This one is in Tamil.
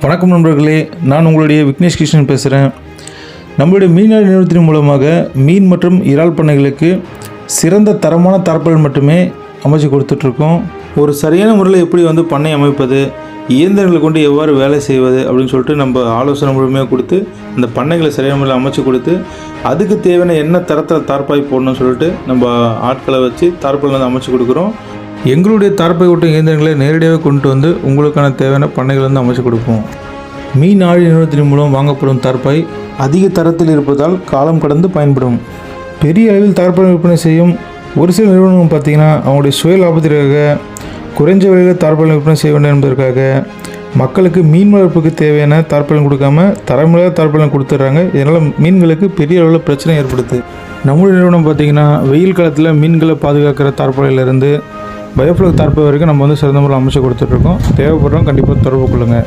வணக்கம் நண்பர்களே நான் உங்களுடைய விக்னேஷ் கிருஷ்ணன் பேசுகிறேன் நம்மளுடைய மீனவர் நிறுவனத்தின் மூலமாக மீன் மற்றும் இறால் பண்ணைகளுக்கு சிறந்த தரமான தார்ப்பால் மட்டுமே அமைச்சு கொடுத்துட்ருக்கோம். ஒரு சரியான முறையில் எப்படி வந்து பண்ணை அமைப்பது இயந்திரங்களை கொண்டு எவ்வாறு வேலை செய்வது அப்படின்னு சொல்லிட்டு நம்ம ஆலோசனை முழுமையாக கொடுத்து அந்த பண்ணைகளை சரியான முறையில் அமைச்சு கொடுத்து அதுக்கு தேவையான என்ன தரத்தில் தார்ப்பாய் போடணும்னு சொல்லிட்டு நம்ம ஆட்களை வச்சு தார்ப்பால் வந்து அமைச்சு கொடுக்குறோம். எங்களுடைய தார்ப்பை ஓட்டும் இயந்திரங்களை நேரடியாக கொண்டு வந்து உங்களுக்கான தேவையான பண்ணைகள் வந்து அமைச்சு கொடுப்போம். மீன் ஆழி நிறுவனத்தின் மூலம் வாங்கப்படும் தரப்பை அதிக தரத்தில் இருப்பதால் காலம் கடந்து பயன்படும். பெரிய அளவில் தரப்பை விற்பனை செய்யும் ஒரு சில நிறுவனங்கள் பார்த்தீங்கன்னா அவங்களுடைய சுய லாபத்திற்காக குறைஞ்ச விலையில் தார்ப்பாய் விற்பனை செய்ய வேண்டும் என்பதற்காக மக்களுக்கு மீன் வளர்ப்புக்கு தேவையான தார்ப்பாலம் கொடுக்காம தரமில்லாத தார்ப்பாலம் கொடுத்துட்றாங்க. இதனால் மீன்களுக்கு பெரிய அளவில் பிரச்சனை ஏற்படுது. நம்முடைய நிறுவனம் பார்த்தீங்கன்னா வெயில் காலத்தில் மீன்களை பாதுகாக்கிற தார்ப்பாலையிலேருந்து பயோஃப்ளக் தரப்பு வரைக்கும் நம்ம வந்து சிறந்த முறையில் அமைச்சு கொடுத்துட்ருக்கோம். தேவைப்படுறோம் கண்டிப்பாக தொடர்பு கொள்ளுங்கள்